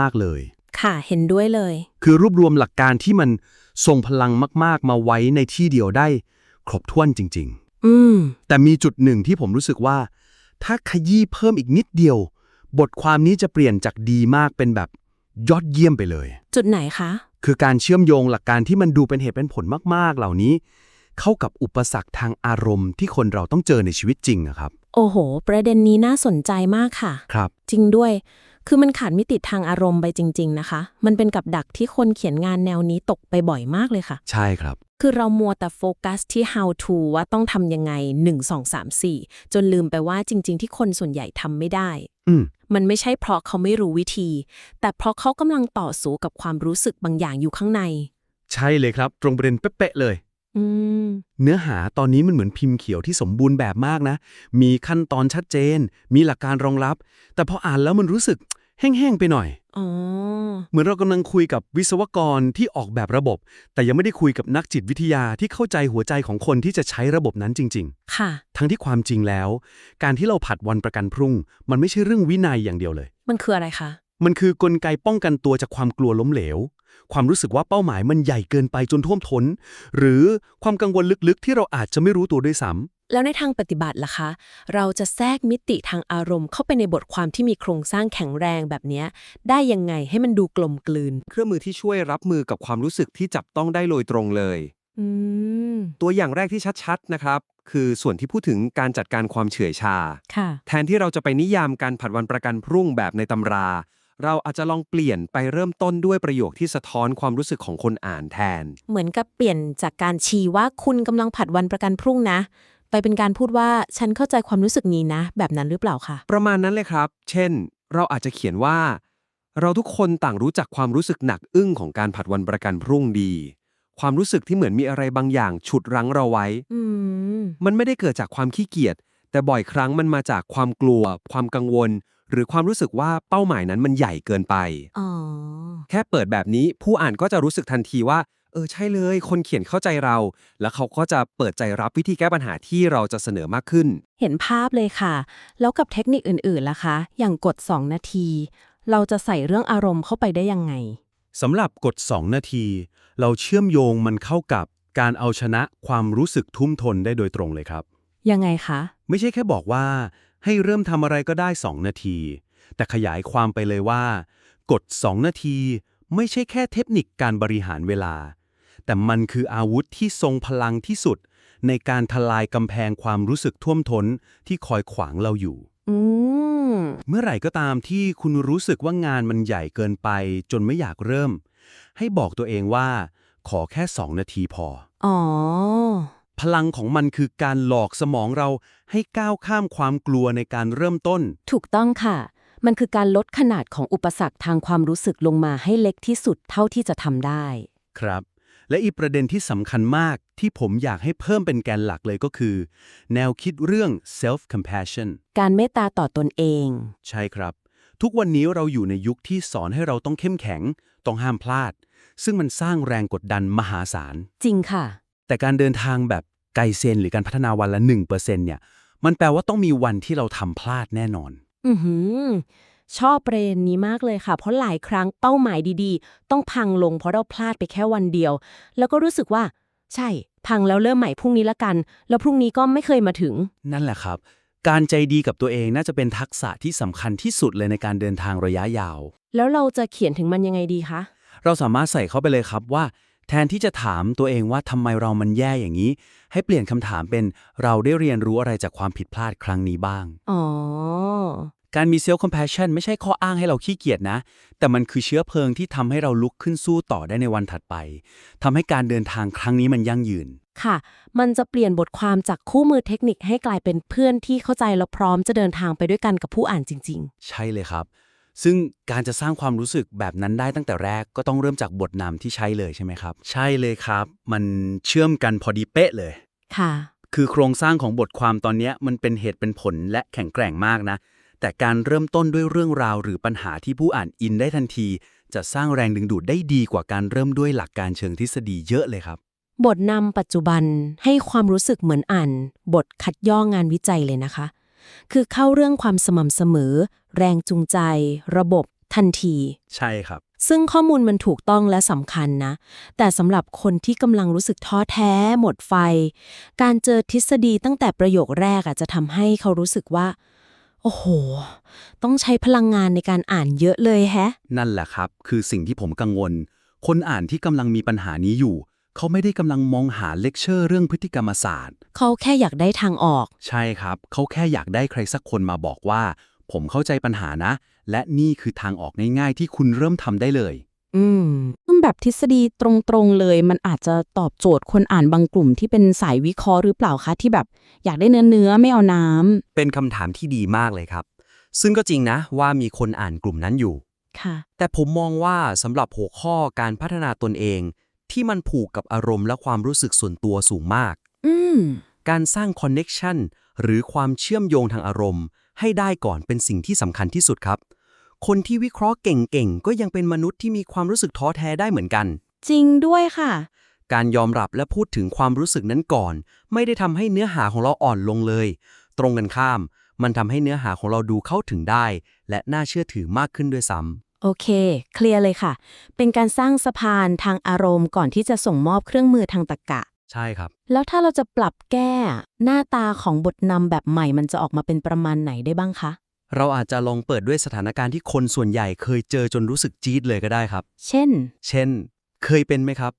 มาก ๆ เลย ค่ะเห็นด้วยเลย คือรวบรวมหลักการที่มันทรงพลังมาก ๆ มาไว้ในที่เดียวได้ ครบถ้วนจริง อืม ๆ แต่มีจุดหนึ่งที่ผมรู้สึกว่า ถ้าขยี้เพิ่มอีกนิดเดียว บทความนี้จะเปลี่ยนจากดีมากเป็นแบบยอดเยี่ยมไปเลย จุดไหนคะ คือการเชื่อมโยงหลักการที่มันดูเป็นเหตุเป็นผลมาก ๆ เหล่านี้ เข้ากับอุปสรรคทางอารมณ์ที่คนเราต้องเจอในชีวิตจริงนะครับ โอ้โห ประเด็นนี้น่าสนใจมากค่ะ ครับ จริงด้วย คือมันขาดมิติทางอารมณ์ไปจริง ๆ นะคะ มันเป็นกับดักที่คนเขียนงานแนวนี้ตกไปบ่อยมากเลยค่ะ ใช่ครับ คือเรามัวแต่โฟกัสที่ how to ว่าต้องทำยังไง 1 2 3 4 จนลืมไปว่าจริง ๆ ที่คนส่วนใหญ่ทำไม่ได้ อืมมันไม่ใช่เพราะเขาไม่รู้วิธี แต่เพราะเขากำลังต่อสู้กับความรู้สึกบางอย่างอยู่ข้างใน ใช่เลยครับ ตรงประเด็นเป๊ะๆเลย อืม เนื้อหาตอนนี้มันเหมือนพิมพ์เขียวที่สมบูรณ์แบบมากนะ มีขั้นตอนชัดเจน มีหลักการรองรับ แต่พออ่านแล้วมันรู้สึกแห้งๆไปหน่อย อ๋อ เหมือนเรากำลังคุยกับวิศวกรที่ออกแบบระบบ แต่ยังไม่ได้คุยกับนักจิตวิทยาที่เข้าใจหัวใจของคนที่จะใช้ระบบนั้นจริง ค่ะ ๆ ทั้งที่ความจริงแล้ว การที่เราผัดวันประกันพรุ่ง มันไม่ใช่เรื่องวินัยอย่างเดียวเลย มันคืออะไรคะ มันคือกลไกป้องกันตัวจากความกลัวล้มเหลว ความรู้สึกว่าเป้าหมายมันใหญ่เกินไปจนท่วมท้น หรือความกังวลลึกๆ ที่เราอาจจะไม่รู้ตัวด้วยซ้ำแล้วในทางปฏิบัติล่ะคะ เราจะแทรกมิติทางอารมณ์เข้าไปในบทความที่มีโครงสร้างแข็งแรงแบบเนี้ยได้ยังไงให้มันดูกลมกลืน เครื่องมือที่ช่วยรับมือกับความรู้สึกที่จับต้องได้โดยตรงเลยอืมตัวอย่างแรกที่ชัดๆนะครับ คือส่วนที่พูดถึงการจัดการความเฉื่อยชาค่ะแทนที่เราจะไปนิยามการผัดวันประกันพรุ่งแบบในตำรา เราอาจจะลองเปลี่ยนไปเริ่มต้นด้วยประโยคที่สะท้อนความรู้สึกของคนอ่านแทน เหมือนกับเปลี่ยนจากการชี้ว่าคุณกำลังผัดวันประกันพรุ่งนะ ไปเป็นการพูดว่าฉันเข้าใจความรู้สึกนี้นะ แบบนั้นหรือเปล่าคะประมาณนั้นเลยครับ เช่น เราอาจจะเขียนว่า เราทุกคนต่างรู้จักความรู้สึกหนักอึ้งของการผัดวันประกันพรุ่งดี ความรู้สึกที่เหมือนมีอะไรบางอย่างฉุดรั้งเราไว้ อืม มันไม่ได้เกิดจากความขี้เกียจ แต่บ่อยครั้งมันมาจากความกลัว ความกังวล หรือความรู้สึกว่าเป้าหมายนั้นมันใหญ่เกินไป อ๋อ แค่เปิดแบบนี้ผู้อ่านก็จะรู้สึกทันทีว่า เออใช่เลย คนเขียนเข้าใจเรา แล้วเขาก็จะเปิดใจรับวิธีแก้ปัญหาที่เราจะเสนอมากขึ้น เห็นภาพเลยค่ะ แล้วกับเทคนิคอื่นๆล่ะคะ อย่างกด 2 นาที เราจะใส่เรื่องอารมณ์เข้าไปได้ยังไง สำหรับกฎ 2 นาที เราเชื่อมโยงมันเข้ากับการเอาชนะความรู้สึกทุ่มทนได้โดยตรงเลยครับ ยังไงคะ ไม่ใช่แค่บอกว่า ให้เริ่มทำอะไรก็ได้ 2 นาที แต่ขยายความไปเลยว่า กฎ 2 นาทีไม่ใช่แค่เทคนิคการบริหารเวลา แต่มันคืออาวุธที่ทรงพลังที่สุด ในการทลายกำแพงความรู้สึกท่วมท้นที่คอยขวางเราอยู่อืมเมื่อไหร่ก็ตามที่คุณรู้สึกว่างานมันใหญ่เกินไป จนไม่อยากเริ่ม ให้บอกตัวเองว่า ขอแค่2นาทีพอ อ๋อ พลังของมันคือการหลอกสมองเราให้ก้าวข้ามความกลัวในการเริ่มต้น ถูกต้องค่ะ มันคือการลดขนาดของอุปสรรคทางความรู้สึกลงมาให้เล็กที่สุดเท่าที่จะทำได้ ครับ และอีกประเด็นที่สำคัญมากที่ผมอยากให้เพิ่มเป็นแกนหลักเลยก็คือ แนวคิดเรื่อง self compassion การเมตตาต่อตนเอง ใช่ครับ ทุกวันนี้เราอยู่ในยุคที่สอนให้เราต้องเข้มแข็ง ต้องห้ามพลาด ซึ่งมันสร้างแรงกดดันมหาศาล จริงค่ะ แต่การเดินทางแบบไกเซนหรือการพัฒนาวันละ 1%เนี่ย มันแปลว่าต้องมีวันที่เราทำพลาดแน่นอน อือหือ ชอบประเด็นนี้มากเลยค่ะ เพราะหลายครั้งเป้าหมายดีๆ ต้องพังลงเพราะเราพลาดไปแค่วันเดียว แล้วก็รู้สึกว่า ใช่ พังแล้วเริ่มใหม่พรุ่งนี้ละกัน แล้วพรุ่งนี้ก็ไม่เคยมาถึง นั่นแหละครับ การใจดีกับตัวเองน่าจะเป็นทักษะที่สำคัญที่สุดเลยในการเดินทางระยะยาว แล้วเราจะเขียนถึงมันยังไงดีคะ เราสามารถใส่เข้าไปเลยครับว่า แทนที่จะถามตัวเองว่าทำไมเรามันแย่อย่างนี้ ให้เปลี่ยนคำถามเป็นเราได้เรียนรู้อะไรจากความผิดพลาดครั้งนี้บ้าง อ๋อ การมี self compassion ไม่ใช่ข้ออ้างให้เราขี้เกียจนะ แต่มันคือเชื้อเพลิงที่ทำให้เราลุกขึ้นสู้ต่อได้ในวันถัดไปทำให้การเดินทางครั้งนี้มันยั่งยืน ค่ะ มันจะเปลี่ยนบทความจากคู่มือเทคนิคให้กลายเป็นเพื่อนที่เข้าใจและพร้อมจะเดินทางไปด้วยกันกับผู้อ่านจริงใช่เลยครับ ซึ่งการจะสร้างความรู้สึกแบบนั้นได้ตั้งแต่แรกก็ต้องเริ่มจากบทนำที่ใช้เลยใช่ไหมครับ ใช่เลยครับ มันเชื่อมกันพอดีเป๊ะเลยๆค่ะ คือโครงสร้างของบทความตอนเนี้ยมันเป็นเหตุเป็นผลและแข็งแกร่งมากนะ แต่การเริ่มต้นด้วยเรื่องราวหรือปัญหาที่ผู้อ่านอินได้ทันที จะสร้างแรงดึงดูดได้ดีกว่าการเริ่มด้วยหลักการเชิงทฤษฎีเยอะเลยครับ บทนำปัจจุบันให้ความรู้สึกเหมือนอ่าน บทคัดย่องานวิจัยเลยนะคะ คือเข้าเรื่องความสม่ำเสมอ แรงจูงใจ ระบบ ทันที ใช่ครับ ซึ่งข้อมูลมันถูกต้องและสำคัญนะ แต่สำหรับคนที่กำลังรู้สึกท้อแท้ หมดไฟ การเจอทฤษฎีตั้งแต่ประโยคแรกอาจจะทำให้เขารู้สึกว่า โอ้โห ต้องใช้พลังงานในการอ่านเยอะเลยแฮะ นั่นแหละครับ คือสิ่งที่ผมกังวล คนอ่านที่กำลังมีปัญหานี้อยู่ เขาไม่ได้กำลังมองหาเลคเชอร์เรื่องพฤติกรรมศาสตร์ เขาแค่อยากได้ทางออก ใช่ครับ เขาแค่อยากได้ใครสักคนมาบอกว่า ผมเข้าใจปัญหานะ และนี่คือทางออกง่ายๆ ที่คุณเริ่มทำได้เลย อืมแบบทฤษฎีตรงๆเลย มันอาจจะตอบโจทย์คนอ่านบางกลุ่มที่เป็นสายวิเคราะห์หรือเปล่าคะที่แบบ อยากได้เนื้อเนื้อๆไม่เอาน้ำเป็นคำถามที่ดีมากเลยครับ ซึ่งก็จริงนะว่ามีคนอ่านกลุ่มนั้นอยู่ค่ะ แต่ผมมองว่าสำหรับหัวข้อการพัฒนาตนเอง ที่มันผูกกับอารมณ์และความรู้สึกส่วนตัวสูงมาก อืม การสร้างคอนเน็กชันหรือความเชื่อมโยงทางอารมณ์ ให้ได้ก่อนเป็นสิ่งที่สำคัญที่สุดครับ คนที่วิเคราะห์เก่งๆ ก็ยังเป็นมนุษย์ที่มีความรู้สึกท้อแท้ได้เหมือนกัน จริงด้วยค่ะ การยอมรับและพูดถึงความรู้สึกนั้นก่อน ไม่ได้ทำให้เนื้อหาของเราอ่อนลงเลย ตรงกันข้าม มันทำให้เนื้อหาของเราดูเข้าถึงได้ และน่าเชื่อถือมากขึ้นด้วยซ้ำโอเค เคลียร์เลยค่ะ เป็นการสร้างสะพานทางอารมณ์ก่อนที่จะส่งมอบเครื่องมือทางตรรกะ ใช่ครับ แล้วถ้าเราจะปรับแก้หน้าตาของบทนำแบบใหม่มันจะออกมาเป็นประมาณไหนได้บ้างคะ เราอาจจะลองเปิดด้วยสถานการณ์ที่คนส่วนใหญ่เคยเจอจนรู้สึกจี๊ดเลยก็ได้ครับ เช่น เช่น เคยเป็นไหมครับ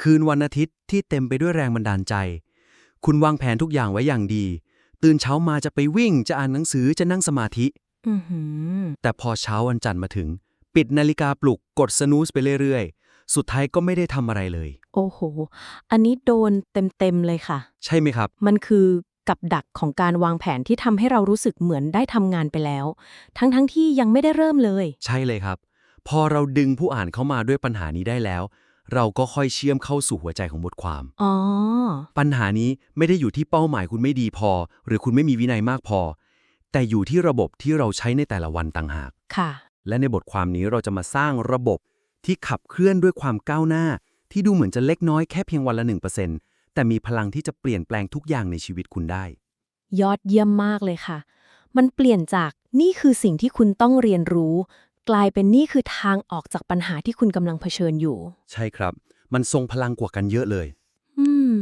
คืนวันอาทิตย์ที่เต็มไปด้วยแรงบันดาลใจ คุณวางแผนทุกอย่างไว้อย่างดี ตื่นเช้ามาจะไปวิ่งจะอ่านหนังสือจะนั่งสมาธิอือหือแต่พอเช้าวันจันทร์มาถึง ปิดนาฬิกาปลุกกดสนูสไปเรื่อยๆ สุดท้ายก็ไม่ได้ทำอะไรเลย โอ้โห อันนี้โดนเต็มๆเลยค่ะ ใช่ไหมครับ มันคือกับดักของการวางแผนที่ทำให้เรารู้สึกเหมือนได้ทำงานไปแล้ว ทั้งๆทที่ยังไม่ได้เริ่มเลย ใช่เลยครับ พอเราดึงผู้อ่านเข้ามาด้วยปัญหานี้ได้แล้ว เราก็ค่อยเชื่อมเข้าสู่หัวใจของบทความ อ๋อ ปัญหานี้ไม่ได้อยู่ที่เป้าหมายคุณไม่ดีพอ หรือคุณไม่มีวินัยมากพอ แต่อยู่ที่ระบบที่เราใช้ในแต่ละวันต่างหาก ค่ะ และในบทความนี้เราจะมาสร้างระบบ ที่ขับเคลื่อนด้วยความก้าวหน้า ที่ดูเหมือนจะเล็กน้อยแค่เพียงวันละ 1%แต่มีพลังที่จะเปลี่ยนแปลงทุกอย่างในชีวิตคุณได้ ยอดเยี่ยมมากเลยค่ะ มันเปลี่ยนจากนี่คือสิ่งที่คุณต้องเรียนรู้ กลายเป็นนี่คือทางออกจากปัญหาที่คุณกำลังเผชิญอยู่ ใช่ครับ มันทรงพลังกว่ากันเยอะเลย อืม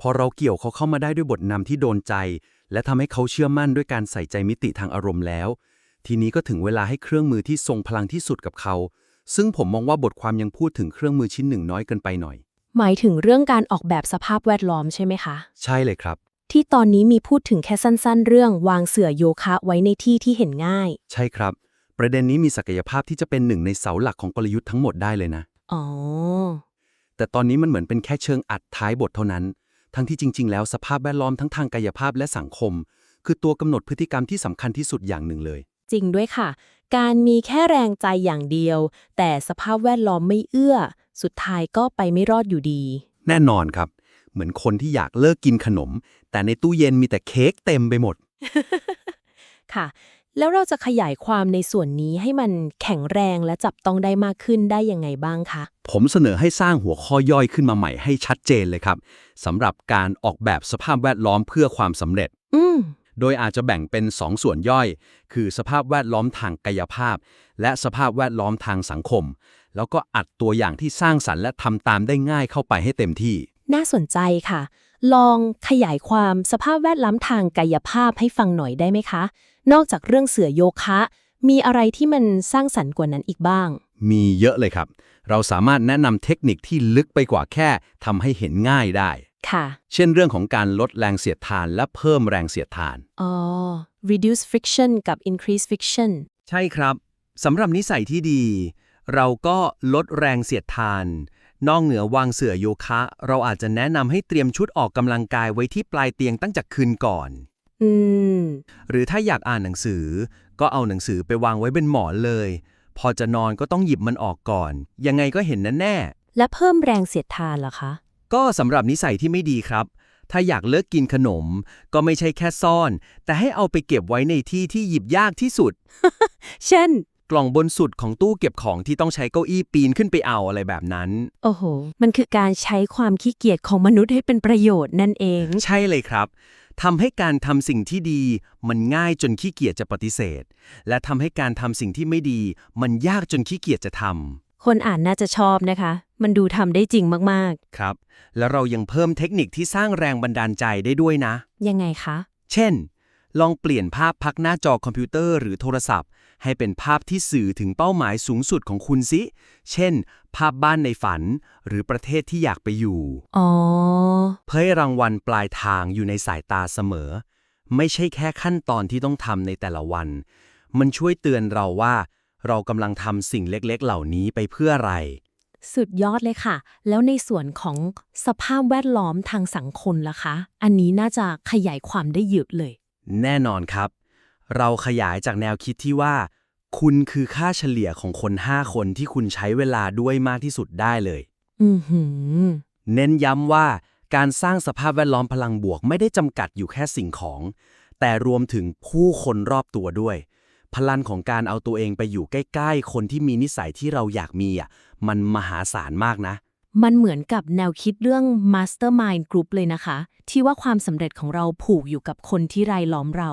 พอเราเกี่ยวเขาเข้ามาได้ด้วยบทนำที่โดนใจ และทำให้เขาเชื่อมั่นด้วยการใส่ใจมิติทางอารมณ์แล้ว ทีนี้ก็ถึงเวลาให้เครื่องมือที่ทรงพลังที่สุดกับเขา ซึ่งผมมองว่าบทความยังพูดถึงเครื่องมือชิ้นหนึ่งน้อยเกินไปหน่อย หมายถึงเรื่องการออกแบบสภาพแวดล้อมใช่ไหมคะ ใช่เลยครับ ที่ตอนนี้มีพูดถึงแค่สั้นๆ เรื่องวางเสื่อโยคะไว้ในที่ที่เห็นง่าย ใช่ครับ ประเด็นนี้มีศักยภาพที่จะเป็นหนึ่งในเสาหลักของกลยุทธ์ทั้งหมดได้เลยนะ อ๋อ แต่ตอนนี้มันเหมือนเป็นแค่เชิงอัดท้ายบทเท่านั้น ทั้งที่จริง ๆ แล้วสภาพแวดล้อมทั้งทางกายภาพและสังคม คือตัวกำหนดพฤติกรรมที่สำคัญที่สุดอย่างหนึ่งเลย จริงด้วยค่ะ การมีแค่แรงใจอย่างเดียว แต่สภาพแวดล้อมไม่เอื้อ สุดท้ายก็ไปไม่รอดอยู่ดี แน่นอนครับ เหมือนคนที่อยากเลิกกินขนม แต่ในตู้เย็นมีแต่เค้กเต็มไปหมด ค่ะ แล้วเราจะขยายความในส่วนนี้ให้มันแข็งแรงและจับต้องได้มากขึ้นได้ยังไงบ้างคะ ผมเสนอให้สร้างหัวข้อย่อยขึ้นมาใหม่ให้ชัดเจนเลยครับสำหรับการออกแบบสภาพแวดล้อมเพื่อความสำเร็จ อืม โดยอาจจะแบ่งเป็น 2 ส่วนย่อย คือสภาพแวดล้อมทางกายภาพ และสภาพแวดล้อมทางสังคม แล้วก็อัดตัวอย่างที่สร้างสรรค์และทำตามได้ง่ายเข้าไปให้เต็มที่ น่าสนใจค่ะ ลองขยายความสภาพแวดล้อมทางกายภาพให้ฟังหน่อยได้ไหมคะ นอกจากเรื่องเสือโยคะ มีอะไรที่มันสร้างสรรค์กว่านั้นอีกบ้าง มีเยอะเลยครับ เราสามารถแนะนำเทคนิคที่ลึกไปกว่าแค่ทำให้เห็นง่ายได้ ค่ะ เช่นเรื่องของการลดแรงเสียดทานและเพิ่มแรงเสียดทาน อ๋อ reduce friction กับ increase friction ใช่ครับสำหรับนิสัยที่ดี เราก็ลดแรงเสียดทาน นอกเหนือวางเสื่อโยคะ เราอาจจะแนะนำให้เตรียมชุดออกกำลังกายไว้ที่ปลายเตียงตั้งจากคืนก่อน อืม หรือถ้าอยากอ่านหนังสือ ก็เอาหนังสือไปวางไว้เป็นหมอนเลย พอจะนอนก็ต้องหยิบมันออกก่อน ยังไงก็เห็นแน่ และเพิ่มแรงเสียดทานเหรอคะๆ ก็สำหรับนิสัยที่ไม่ดีครับ ถ้าอยากเลิกกินขนม ก็ไม่ใช่แค่ซ่อน แต่ให้เอาไปเก็บไว้ในที่ที่หยิบยากที่สุด เช่น กล่องบนสุดของตู้เก็บของที่ต้องใช้เก้าอี้ปีนขึ้นไปเอาอะไรแบบนั้น โอ้โห มันคือการใช้ความขี้เกียจของมนุษย์ให้เป็นประโยชน์นั่นเอง ใช่เลยครับทำให้การทำสิ่งที่ดี มันง่ายจนขี้เกียจจะปฏิเสธ และทำให้การทำสิ่งที่ไม่ดี มันยากจนขี้เกียจจะทำคนอ่านน่าจะชอบนะคะมันดูทำได้จริงมากครับ แล้วเรายังเพิ่มเทคนิคที่สร้างแรงบันดาลใจได้ด้วยนะๆยังไงคะ เช่น ลองเปลี่ยนภาพพักหน้าจอคอมพิวเตอร์หรือโทรศัพท์ ให้เป็นภาพที่สื่อถึงเป้าหมายสูงสุดของคุณสิ เช่น ภาพบ้านในฝัน หรือประเทศที่อยากไปอยู่ อ๋อ เพื่อให้รางวัลปลายทางอยู่ในสายตาเสมอ ไม่ใช่แค่ขั้นตอนที่ต้องทำในแต่ละวัน มันช่วยเตือนเราว่า เรากำลังทำสิ่งเล็กๆ เหล่านี้ไปเพื่ออะไร สุดยอดเลยค่ะ แล้วในส่วนของสภาพแวดล้อมทางสังคมล่ะคะ อันนี้น่าจะขยายความได้เยอะเลย แน่นอนครับ เราขยายจากแนวคิดที่ว่า คุณคือค่าเฉลี่ยของคน 5 คนที่คุณใช้เวลาด้วยมากที่สุดได้เลย อือหือ เน้นย้ำว่าการสร้างสภาพแวดล้อมพลังบวกไม่ได้จำกัดอยู่แค่สิ่งของ แต่รวมถึงผู้คนรอบตัวด้วย พลังของการเอาตัวเองไปอยู่ใกล้ ๆ คนที่มีนิสัยที่เราอยากมีอะมันมหาศาลมากนะ มันเหมือนกับแนวคิดเรื่อง Mastermind Group เลยนะคะ ที่ว่าความสำเร็จของเราผูกอยู่กับคนที่รายล้อมเรา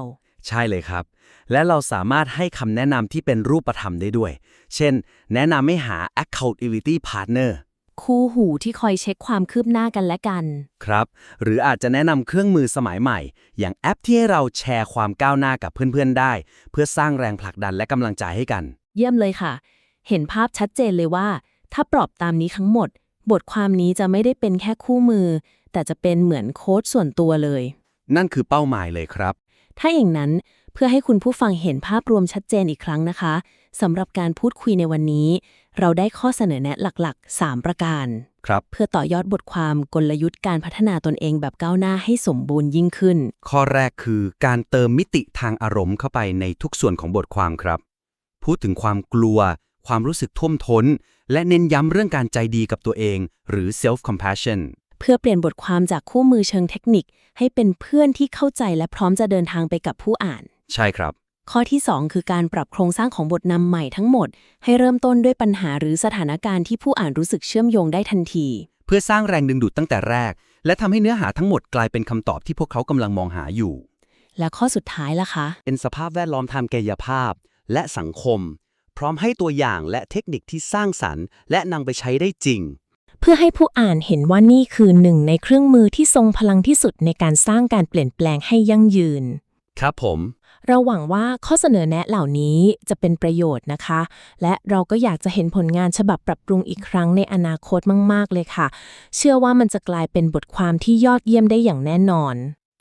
ใช่เลยครับ และเราสามารถให้คำแนะนำที่เป็นรูปธรรมได้ด้วย เช่น แนะนำให้หา accountability partner คู่หูที่คอยเช็คความคืบหน้ากันและกัน ครับ หรืออาจจะแนะนำเครื่องมือสมัยใหม่ อย่างแอปที่ให้เราแชร์ความก้าวหน้ากับเพื่อนๆได้ เพื่อสร้างแรงผลักดันและกำลังใจให้กัน เยี่ยมเลยค่ะ เห็นภาพชัดเจนเลยว่า ถ้าปรับตามนี้ทั้งหมด บทความนี้จะไม่ได้เป็นแค่คู่มือ แต่จะเป็นเหมือนโค้ดส่วนตัวเลย นั่นคือเป้าหมายเลยครับ ถ้าอย่างนั้น เพื่อให้คุณผู้ฟังเห็นภาพรวมชัดเจนอีกครั้งนะคะสำหรับการพูดคุยในวันนี้ เราได้ข้อเสนอแนะหลักๆ 3 ประการ ครับ เพื่อต่อยอดบทความกลยุทธ์การพัฒนาตนเองแบบก้าวหน้าให้สมบูรณ์ยิ่งขึ้น ข้อแรกคือการเติมมิติทางอารมณ์เข้าไปในทุกส่วนของบทความครับ พูดถึงความกลัว ความรู้สึกท่วมท้น และเน้นย้ำเรื่องการใจดีกับตัวเอง หรือ self compassion เพื่อเปลี่ยนบทความจากคู่มือเชิงเทคนิค ให้เป็นเพื่อนที่เข้าใจและพร้อมจะเดินทางไปกับผู้อ่าน ใช่ครับ ข้อที่ 2 คือการปรับโครงสร้างของบทนำใหม่ทั้งหมด ให้เริ่มต้นด้วยปัญหาหรือสถานการณ์ที่ผู้อ่านรู้สึกเชื่อมโยงได้ทันที เพื่อสร้างแรงดึงดูดตั้งแต่แรก และทำให้เนื้อหาทั้งหมดกลายเป็นคำตอบที่พวกเขากำลังมองหาอยู่ และข้อสุดท้ายล่ะคะ เป็นสภาพแวดล้อมทางกายภาพ และสังคม พร้อมให้ตัวอย่างและเทคนิคที่สร้างสรรค์ และนำไปใช้ได้จริง เพื่อให้ผู้อ่านเห็นว่านี่คือหนึ่งในเครื่องมือที่ทรงพลังที่สุดในการสร้างการเปลี่ยนแปลงให้ยั่งยืน ครับผม เราหวังว่าข้อเสนอแนะเหล่านี้จะเป็นประโยชน์นะคะ และเราก็อยากจะเห็นผลงานฉบับปรับปรุงอีกครั้งในอนาคตมาก ๆ เลยค่ะ เชื่อว่ามันจะกลายเป็นบทความที่ยอดเยี่ยมได้อย่างแน่นอน